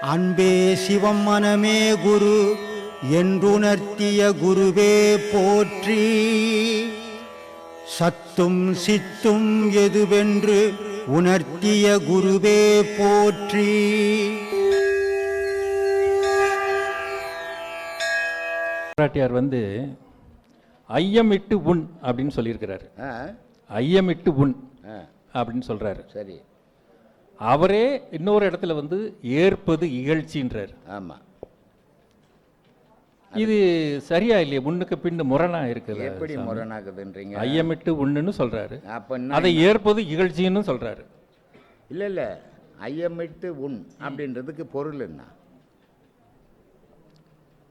அன்பே சிவம் மனமே குரு என்றுணர்த்திய குருவே போற்றி. சத்தும் சித்தும் எதுவென்று உணர்த்திய குருவே போற்றி. பாராட்டியார் வந்து ஐயமிட்டு உண் அப்படின்னு சொல்லியிருக்கிறாரு. ஆ. ஐயமிட்டு உண் ஆ. அப்படின்னு சொல்றாரு. சரி. அவரே இன்னொரு இடத்துல வந்து ஏற்பது இகழ்ச்சின்றார். ஆமாம் இது சரியா இல்லையா? முன்னுக்கு பின்னு முரணா இருக்குது எப்படி முரணாக்குதுன்றீங்க ஐயமிட்டு உண்ணுன்னு சொல்றாரு. அப்போ அதை ஏற்பது இகழ்ச்சின்னு சொல்றாரு. இல்லை இல்லை. ஐயமிட்டு உன் அப்படின்றதுக்கு பொருள் என்ன?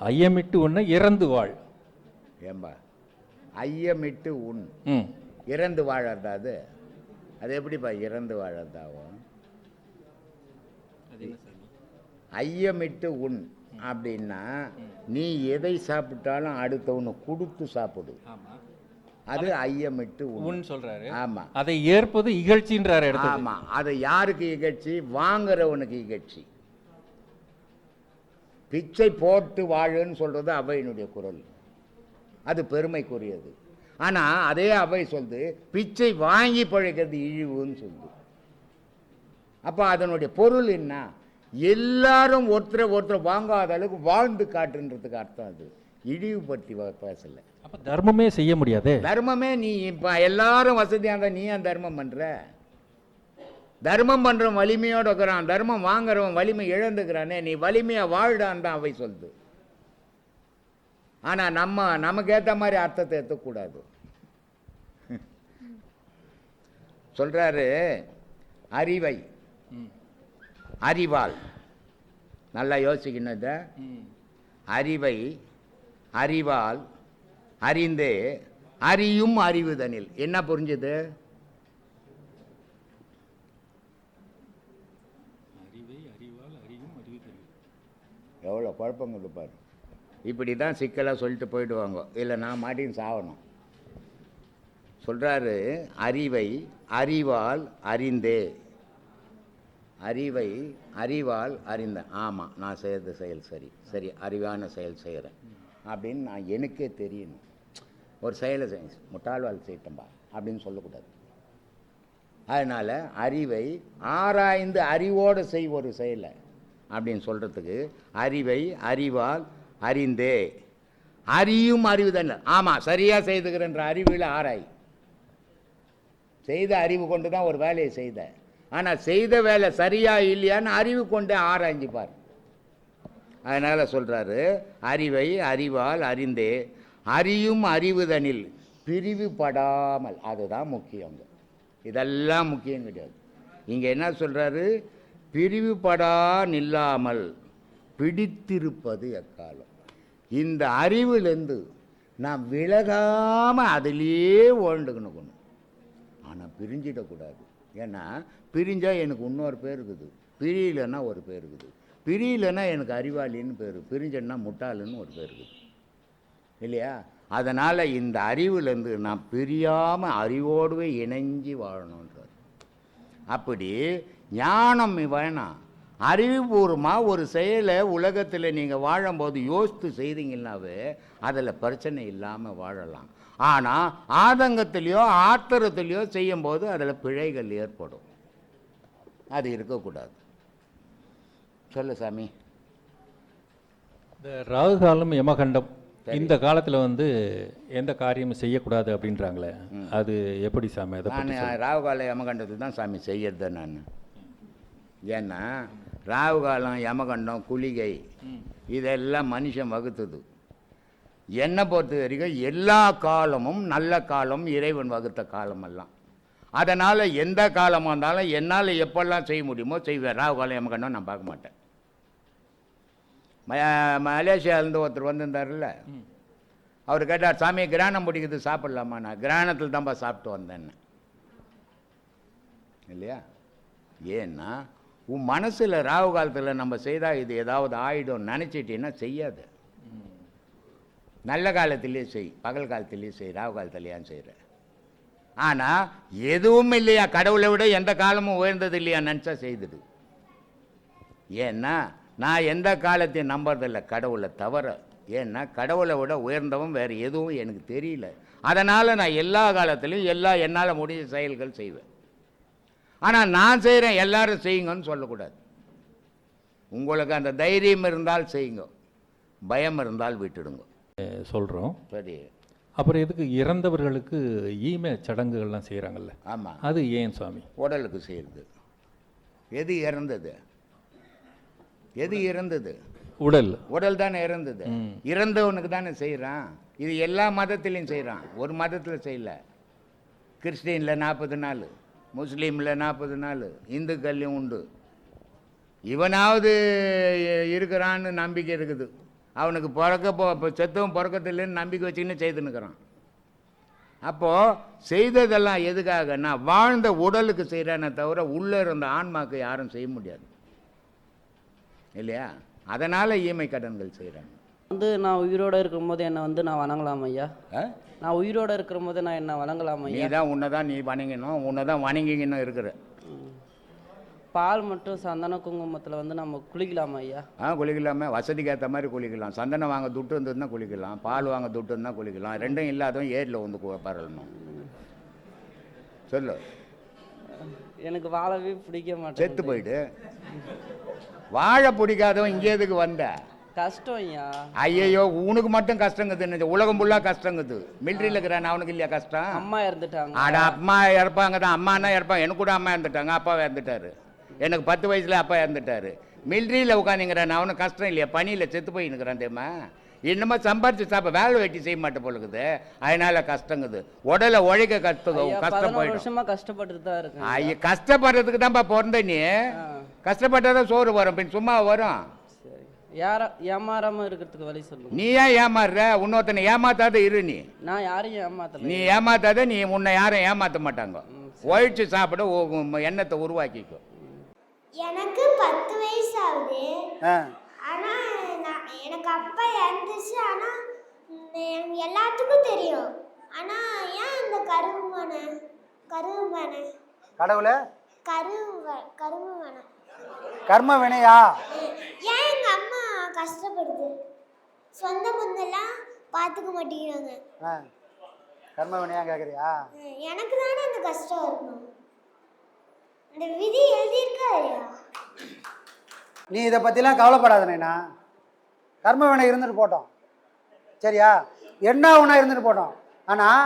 ஐயமிட்டு உண்ண இறந்து வாழ். ஏம்பா. ஐயமிட்டு உன் ம். இறந்து வாழறதா அது? அது எப்படிப்பா இறந்து வாழறதாவும்? ஐயமிட்டு உன் அப்படின்னா நீ எதை சாப்பிட்டாலும் அடுத்தவனு கொடுத்து சாப்பிடு. அது ஐயமிட்டு உன் சொல்றாரு. ஆமா. அதை ஏற்பது இகழ்ச்சின்றாரு ஆமா. அது யாருக்கு இகழ்ச்சி? வாங்குறவனுக்கு இகழ்ச்சி. பிச்சை போட்டு வாழுன்னு சொல்றது அவையினுடைய குரல். அது பெருமைக்குரியது. ஆனா அதே அவை சொல்லுது பிச்சை வாங்கி பழைக்கிறது இழிவுன்னு சொல்லுது. அப்ப அதனுடைய பொருள் என்ன? எல்லாரும் ஒருத்தரை ஒருத்தர் வாங்காத அளவுக்கு வாழ்ந்து காட்டுன்றதுக்கு அர்த்தம் அது. இழிவுபடுத்தி வ- பேசல. அப்ப தர்மமே செய்ய முடியாதே? தர்மமே நீ இப்ப எல்லாரும் வசதியா இருந்தா நீ ஏன் தர்மம் பண்ற? தர்மம் பண்றவன் வலிமையோட இருக்கிறான் தர்மம் வாங்குறவன் வலிமை இழந்துக்கிறானே நீ வலிமையா வாழ்டான் தான் அவை சொல்லுது. ஆனா நம்ம நமக்கு ஏத்த மாதிரி அர்த்தத்தை எடுத்துக்கூடாது சொல்றாரு அறிவை. அறிவாள் நல்லா யோசிக்கணும் இதை. அறிவை அறிவால் அறிந்தே அறியும் அறிவுதனில் என்ன புரிஞ்சுது? எவ்வளோ குழப்பங்குது பாரு. இப்படி தான் சிக்கலாக சொல்லிட்டு போயிடுவாங்க. இல்லை நான் மாட்டின்னு சாவணும் சொல்கிறாரு அறிவை அறிவால் அறிந்தே. அறிவை அறிவால் அறிந்தேன். ஆமாம் நான் செய்கிறது செயல் சரி. சரி அறிவான செயல் செய்கிறேன் அப்படின்னு நான் எனக்கே தெரியணும் ஒரு செயலை செய் முட்டாள்வாள் செய்யட்டம்பா அப்படின்னு சொல்லக்கூடாது. அதனால் அறிவை ஆராய்ந்து அறிவோடு செய் ஒரு செயலை அப்படின்னு சொல்கிறதுக்கு அறிவை அறிவால் அறிந்தே. அறியும் அறிவு தானே. ஆமாம் சரியாக செய்துக்கிறன்ற அறிவில் ஆராய். செய்த அறிவு கொண்டு தான் ஒரு வேலையை செய்த. ஆனால் செய்த வேலை சரியா இல்லையான்னு அறிவு கொண்டு ஆராய்ஞ்சிப்பார் அதனால் சொல்கிறாரு அறிவை அறிவால் அறிந்தே அறியும் அறிவுதனில் பிரிவுபடாமல். அதுதான் முக்கியங்க இதெல்லாம் முக்கியம் கிடையாது. இங்கே என்ன சொல்கிறாரு பிரிவுபடா நில்லாமல் பிடித்திருப்பது எக்காலம்? இந்த அறிவிலேருந்து நான் விலகாமல் அதிலே ஓண்டுக்கணுக்கணும் ஆனால் பிரிஞ்சிடக்கூடாது. ஏன்னா பிரிஞ்சால் எனக்கு இன்னொரு பேர் இருக்குது. பிரியலைன்னா ஒரு பேர் இருக்குது. பிரியலைன்னா எனக்கு அறிவாளின்னு பேர் பிரிஞ்சன்னா முட்டாளுன்னு ஒரு பேர் இருக்குது. இல்லையா? அதனால் இந்த அறிவுலேருந்து நான் பிரியாமல் அறிவோடவே இணைஞ்சு வாழணுன்றார் அப்படி ஞானம் வேணாம் அறிவுபூர்வமாக ஒரு செயலை உலகத்தில் நீங்கள் வாழும்போது யோசித்து செய்தீங்கன்னாவே அதில் பிரச்சனை இல்லாமல் வாழலாம். ஆனால் ஆதங்கத்திலையோ ஆத்திரத்திலையோ செய்யும்போது அதில் பிழைகள் ஏற்படும். அது இருக்கக்கூடாது. சொல்லு சாமி. இந்த ராகு காலம் யமகண்டம் இந்த காலத்துல வந்து எந்த காரியமும் செய்யக்கூடாது அப்படின்றாங்களே அது எப்படி சாமி அதை நான் பத்தி ராகுகால யமகண்டத்தில் தான் சாமி செய்யறது நான். ஏன்னா ராகுகாலம் யமகண்டம் குளிகை இதெல்லாம் மனுஷன் வகுத்தது. என்னை பொறுத்த வரைக்கும் எல்லா காலமும் நல்ல காலம் இறைவன் வகுத்த காலமெல்லாம். அதனால் எந்த காலமாக இருந்தாலும் என்னால் எப்பெல்லாம் செய்ய முடியுமோ செய்வேன். ராகுகாலம் யமகண்டம் நான் பார்க்க மாட்டேன். ம- மலேசியாவிலேருந்து ஒருத்தர் வந்திருந்தார்ல அவர் கேட்டார் சாமி கிராணம் பிடிக்குது சாப்பிட்லாமா? நான் கிராணத்தில் தான்ப்பா சாப்பிட்டு வந்தேன்னு. இல்லையா? ஏன்னா உன் மனசில் ராகு காலத்தில் நம்ம செய்தால் இது ஏதாவது ஆயிடும் நினச்சிட்டீங்கன்னா செய்யாது. நல்ல காலத்திலேயே செய் பகல் காலத்திலேயே செய் ராகு காலத்தில் செய்கிற ஆனால் எதுவும் இல்லையா? கடவுளை விட எந்த காலமும் உயர்ந்தது இல்லையா? நினச்சா செய்துடு. ஏன்னா நான் எந்த காலத்தையும் நம்புறதில்லை. கடவுளை தவிர. ஏன்னா கடவுளை விட உயர்ந்தவன் வேறு எதுவும் எனக்கு தெரியல. அதனால் நான் எல்லா காலத்துலேயும் எல்லா என்னால் முடிஞ்ச செயல்கள் செய்வேன். ஆனால் நான் செய்கிறேன் எல்லாரும் செய்யுங்கன்னு சொல்லக்கூடாது. உங்களுக்கு அந்த தைரியம் இருந்தால் செய்யுங்க. பயம் இருந்தால் விட்டுடுங்க. சொல்கிறோம் சரி. அப்புறம் எதுக்கு இறந்தவர்களுக்கு ஈம சடங்குகள்லாம் செய்கிறாங்கல்ல ஆமாம் அது ஏன் சுவாமி? உடலுக்கு செய்கிறது எது இறந்தது? எது இறந்தது? உடல். உடல் தானே இறந்தது. இறந்தவனுக்கு தானே செய்கிறான் இது எல்லா மதத்திலையும் செய்கிறான் ஒரு மதத்தில் செய்யல. கிறிஸ்டினில் நாற்பது நாள் முஸ்லீமில் நாற்பது நாள் இந்துக்கள்லையும் உண்டு. இவனாவது இருக்கிறான்னு நம்பிக்கை இருக்குது. அவனுக்கு பிறக்க போ இப்போ செத்தவன் பிறக்கத்தில்லைன்னு நம்பிக்கை வச்சுக்கின்னு செய்துன்னுக்கிறான் அப்போது செய்ததெல்லாம் எதுக்காகன்னா வாழ்ந்த உடலுக்கு செய்கிறானே தவிர உள்ளே இருந்த ஆன்மாக்கு யாரும் செய்ய முடியாது. இல்லையா? அதனால் ஈமை கடன்கள் செய்கிறாங்க வந்து நான் உயிரோட இருக்கும்போது என்னை வந்து நான் வணங்கலாம் ஐயா? நான் உயிரோட இருக்கிற போது நான் என்ன வணங்கலாம் நீ ஐயா. தான் உன்னை தான் நீ வணங்கணும் உன்னை தான் வணங்கிக்கணும் இருக்கிற. பால் மற்றும் சந்தன குங்குமத்தில் வந்து நம்ம குளிக்கலாமா ஐயா? ஆ குளிக்கலாமே. வசதிக்கு ஏற்ற மாதிரி குளிக்கலாம். சந்தனம் வாங்க துட்டு இருந்ததுன்னா குளிக்கலாம். பால் வாங்க துட்டு இருந்தால் குளிக்கலாம். ரெண்டும் இல்லாதவன் ஏரியில் வந்து பரலணும். சொல்லு. எனக்கு வாழவே பிடிக்க செத்து மாட்டேன் போயிடு. வாழை பிடிக்காதவன் இங்கே எதுக்கு வந்த? கஷ்டம் ஐயா. ஐயையோ உனக்கு மட்டும் கஷ்டங்குது உலகம் ஃபுல்லாக கஷ்டங்குது. மிலிட்ரியில் இருக்கிறான் அவனுக்கு இல்லையா கஷ்டம்? அம்மா இறந்துட்டாங்க. ஆட அம்மா இறப்பாங்க தான் அம்மானா இறப்பாங்க எனக்கு கூட அம்மா இறந்துட்டாங்க. அப்பா இறந்துட்டாரு. எனக்கு பத்து வயசுல அப்பா இறந்துட்டாரு. மிலிட்ரியில் உட்காந்துங்கிறேன் அவனுக்கு கஷ்டம் இல்லையா பனியில் செத்து போய் நிற்கிறான் தெரியுமா? இன்னுமா சம்பாரிச்சு சாப்ப வேலை வெட்டி செய்ய மாட்டேன் போலுக்குது. அதனால கஷ்டங்குது. உடலை உழைக்க கஷ்டம் வருஷமா கஷ்டப்பட்டுட்டு தான் இருக்கேன் ஐய. கஷ்டப்படுறதுக்கு தான்ப்பா பிறந்த நீ. கஷ்டப்பட்டாதான் சோறு வரும் பின் சும்மா வரும். யாரா ஏமாறாம இருக்கிறதுக்கு வழி நீ ஏன் ஏமாறுற? இன்னொருத்தனை ஏமாத்தாத இரு நீ. நான் யாரையும் ஏமாத்தல நீ ஏமாத்தாத நீ உன்னை யாரும் ஏமாத்த மாட்டாங்க. ஒழிச்சு சாப்பிட எண்ணத்தை உருவாக்கிக்கோ. எனக்கு பத்து வயசு ஆகுது ஆ. ஆனால் நான் எனக்கு அப்பா இறந்துச்சு. எனக்கு எல்லாத்துக்கும் தெரியும். ஆனால் ஏன் இந்த கருவுமான கருவுமான கடவுளை? கருவ கருவுமான கர்ம வினையா? ஏன் எங்கள் அம்மா கஷ்டப்படுது? சொந்த பந்தெல்லாம் பார்த்துக்க மாட்டேங்கிறாங்க. கர்ம வினையா கேட்குறியா எனக்கு தானே அந்த கஷ்டம் இருக்கணும் இந்த விதி எழுதியிருக்கா இல்லையா நீ இதை பற்றிலாம் கவலைப்படாத நைனா. கர்ம வினை இருந்துட்டு போட்டோம். சரியா? என்ன ஒன்றா இருந்துட்டு போட்டோம். ஆனால்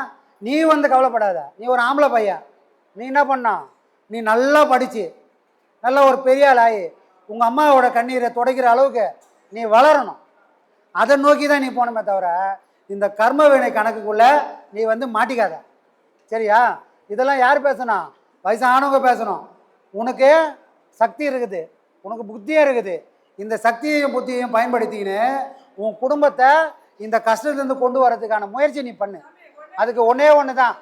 நீ வந்து கவலைப்படாத. நீ ஒரு ஆம்பளை பையன் நீ என்ன பண்ணா? நீ நல்லா படித்து நல்ல ஒரு பெரிய ஆள் ஆகி உங்கள் அம்மாவோட கண்ணீரை துடைக்கிற அளவுக்கு நீ வளரணும். அதை நோக்கி தான் நீ போகணுமே தவிர இந்த கர்ம வினை கணக்குக்குள்ளே நீ வந்து மாட்டிக்காத. சரியா? இதெல்லாம் யார் பேசணும் வயசானவங்க பேசணும். உனக்கு சக்தி இருக்குது. உனக்கு புத்தியும் இருக்குது. இந்த சக்தியையும் புத்தியையும் பயன்படுத்திக்கின்னு உன் குடும்பத்தை இந்த கஷ்டத்துலேருந்து கொண்டு வரதுக்கான முயற்சி நீ பண்ணு. அதுக்கு ஒன்றே ஒன்று தான்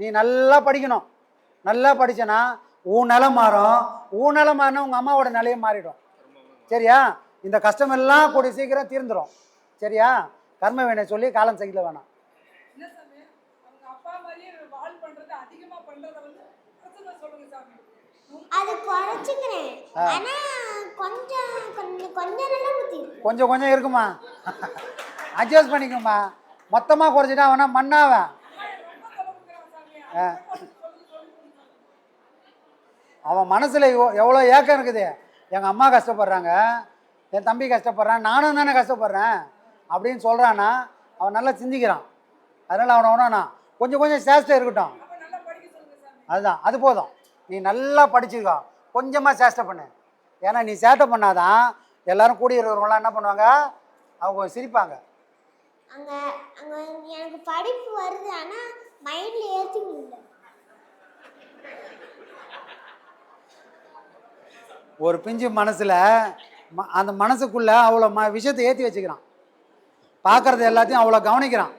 நீ நல்லா படிக்கணும். நல்லா படித்தனா உன் நிலம் மாறும். உன் நிலம் மாறினா உங்கள் அம்மாவோட நிலையும் மாறிடும். சரியா? இந்த கஷ்டமெல்லாம் கூடிய சீக்கிரம் தீர்ந்துடும் சரியா? கர்ம வேணை சொல்லி காலம் செய்யல வேணாம். என்ன சாமி? அவங்க அப்பா வந்து சொல்லுங்க சாமி. அது குறைச்சிக்கிறேன். கொஞ்சம் கொஞ்சம் கொஞ்சம் நல்லா கொஞ்சம் கொஞ்சம் இருக்குமா? அட்ஜஸ்ட் பண்ணிக்கோமா மொத்தமாக குறைச்சிட்டா அவனா மண்ணாவன். அவன் மனசில் எவ்வளோ ஏக்கம் இருக்குது? எங்கள் அம்மா கஷ்டப்படுறாங்க. என் தம்பி கஷ்டப்படுறான். நானும் தானே கஷ்டப்படுறேன். அப்படின்னு சொல்கிறான்னா அவன் நல்லா சிந்திக்கிறான். அதனால் அவனை ஒன்றா கொஞ்சம் கொஞ்சம் சேஷ்டம் இருக்கட்டும். அதுதான். அது போதும். நீ நல்லா படிச்சுக்கோ. கொஞ்சமாக சேஷ்டை பண்ணு. ஏன்னா நீ சேட்டை பண்ணாதான் எல்லாரும் கூடி இருக்கிறவங்களாம் என்ன பண்ணுவாங்க? அவங்க சிரிப்பாங்க. அங்கே அங்கே எனக்கு படிப்பு வருது ஆனால் மைண்டில் முடியல. ஒரு பிஞ்சு மனசில் ம அந்த மனசுக்குள்ளே அவ்வளோ ம விஷயத்தை ஏற்றி வச்சுக்கிறான். பார்க்குறது எல்லாத்தையும் அவ்வளோ கவனிக்கிறான்.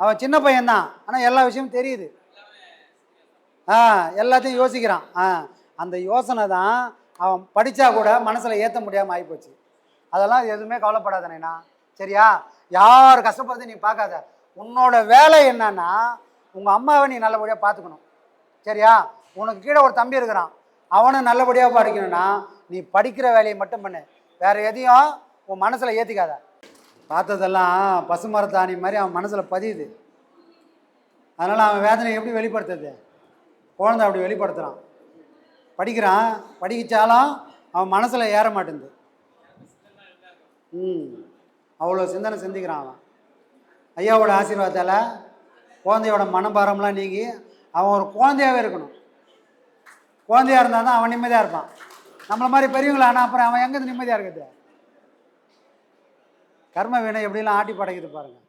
அவன் சின்ன பையன்தான் ஆனால் எல்லா விஷயமும் தெரியுது. ஆ எல்லாத்தையும் யோசிக்கிறான். ஆ அந்த யோசனை தான் அவன் படித்தா கூட மனசில் ஏற்ற முடியாமல் ஆகிப்போச்சு அதெல்லாம் எதுவுமே கவலைப்படாத சரியா? யார் கஷ்டப்படுறது நீ பார்க்காத. உன்னோட வேலை என்னன்னா உங்கள் அம்மாவை நீ நல்லபடியாக பார்த்துக்கணும். சரியா? உனக்கு கீழே ஒரு தம்பி இருக்கிறான். அவனும் நல்லபடியாக படிக்கணும்னா நீ படிக்கிற வேலையை மட்டும் பண்ணு. வேற எதையும் உன் மனசில் ஏற்றிக்காத பார்த்ததெல்லாம் பசுமரத்தாணி மாதிரி அவன் மனசில் பதியுது. அதனால் அவன் வேதனை எப்படி வெளிப்படுத்துறது? குழந்தை அப்படி வெளிப்படுத்துகிறான் படிக்கிறான் படிக்கச்சாலும் அவன் மனசில் ஏற மாட்டேங்குது. ம் அவ்வளோ சிந்தனை சிந்திக்கிறான் அவன். ஐயாவோட ஆசீர்வாதத்தால் குழந்தையோட மனபாரம்லாம் நீங்கி அவன் ஒரு குழந்தையாகவே இருக்கணும். குழந்தையாக இருந்தால் தான் அவன் நிம்மதியாக இருப்பான். நம்மளை மாதிரி பெரியவங்கள ஆனால் அப்புறம் அவன் எங்கேருந்து நிம்மதியாக இருக்குது? கர்ம வினை எப்படிலாம் ஆட்டி படைக்குது பாருங்கள்